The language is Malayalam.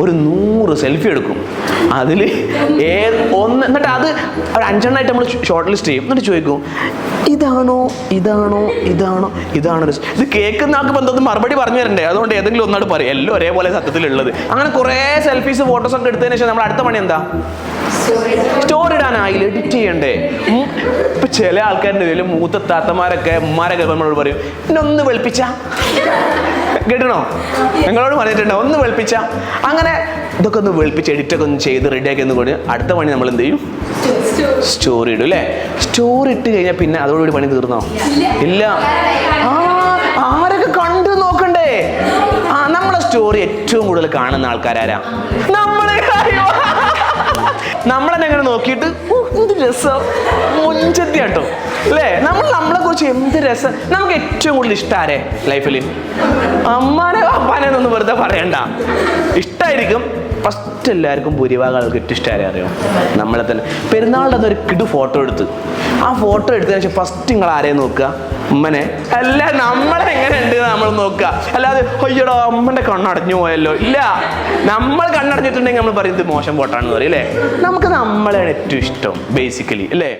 ഒരു നൂറ് സെൽഫി എടുക്കും. അതിൽ ഏത് ഒന്ന് എന്നിട്ട് അത് ഒരു അഞ്ചെണ്ണമായിട്ട് നമ്മൾ ഷോർട്ട് ലിസ്റ്റ് ചെയ്യും. എന്നിട്ട് ചോദിക്കും ഇതാണോ ഇതാണോ ഇതാണോ ഇതാണോ? ഒരു സ്-" ഇത് കേൾക്കുന്ന ആൾക്ക് ബന്ധത്തിൽ മറുപടി പറഞ്ഞു തരണ്ടേ. അതുകൊണ്ട് ഏതെങ്കിലും ഒന്നാട് പറയും. എല്ലാം ഒരേപോലെ സത്യത്തിലുള്ളത്. അങ്ങനെ കുറേ സെൽഫീസ് ഫോട്ടോസ് ഒക്കെ എടുത്തതിന് ശേഷം നമ്മൾ അടുത്ത പണി എന്താ? സ്റ്റോറി ഇടാനായില്ല എഡിറ്റ് ചെയ്യണ്ടേ. ഇപ്പൊ ചില ആൾക്കാരുടെ ഇതിൽ മൂത്ത താത്തമാരൊക്കെ ഉമ്മാരൊക്കെ നമ്മളോട് പറയും എന്നെ ഒന്ന് വെളുപ്പിച്ച. കേട്ടണോ നിങ്ങളോട് പറഞ്ഞിട്ടുണ്ടോ ഒന്ന് വെളുപ്പിച്ച. അങ്ങനെ ഇതൊക്കെ ഒന്ന് വെളുപ്പിച്ച് എഡിറ്റ് ഒക്കെ ഒന്ന് ചെയ്ത് റെഡിയാക്കി ഒന്ന് കൊണ്ട് അടുത്ത പണി നമ്മൾ എന്ത് ചെയ്യും? സ്റ്റോറി ഇടും അല്ലേ? സ്റ്റോറി ഇട്ട് കഴിഞ്ഞാൽ പിന്നെ അതോടുകൂടി പണി തീർന്നോ? ഇല്ല. ആരൊക്കെ കണ്ടു നോക്കണ്ടേ? ആ നമ്മളെ സ്റ്റോറി ഏറ്റവും കൂടുതൽ കാണുന്ന ആൾക്കാരാരാ നമ്മളെ. നമ്മളെന്നെ അങ്ങനെ നോക്കിയിട്ട് "ഓ, എന്ത് രസം. മുഞ്ചത്തി കേട്ടോ അല്ലേ? നമ്മൾ നമ്മളെ കുറിച്ച് എന്ത് രസം. നമുക്ക് ഏറ്റവും കൂടുതൽ ഇഷ്ടാരേ ലൈഫിൽ അമ്മാനെ അപ്പാനെ വെറുതെ പറയണ്ട. ഇഷ്ടമായിരിക്കും ഫസ്റ്റ് എല്ലാവർക്കും ഭൂരിഭാഗം ആൾക്ക് ഏറ്റവും ഇഷ്ടമായി അറിയോ? നമ്മളെ തന്നെ. പെരുന്നാളുടെ ഒരു കിടു ഫോട്ടോ എടുത്ത്. ആ ഫോട്ടോ എടുത്തതിന് ശേഷം ഫസ്റ്റ് നിങ്ങൾ ആരെയും നോക്കുക? ഉമ്മനെ. അല്ല നമ്മളെ എങ്ങനെ ഉണ്ട് നമ്മൾ നോക്കുക. അല്ലാതെ അയ്യടോ അമ്മന്റെ കണ്ണടഞ്ഞു പോയല്ലോ. ഇല്ല. നമ്മൾ കണ്ണടഞ്ഞിട്ടുണ്ടെങ്കിൽ നമ്മൾ പറയുന്നത് മോശം പോട്ടാണെന്ന് പറയും അല്ലേ? നമുക്ക് നമ്മളാണ് ഏറ്റവും ഇഷ്ടം ബേസിക്കലി അല്ലേ?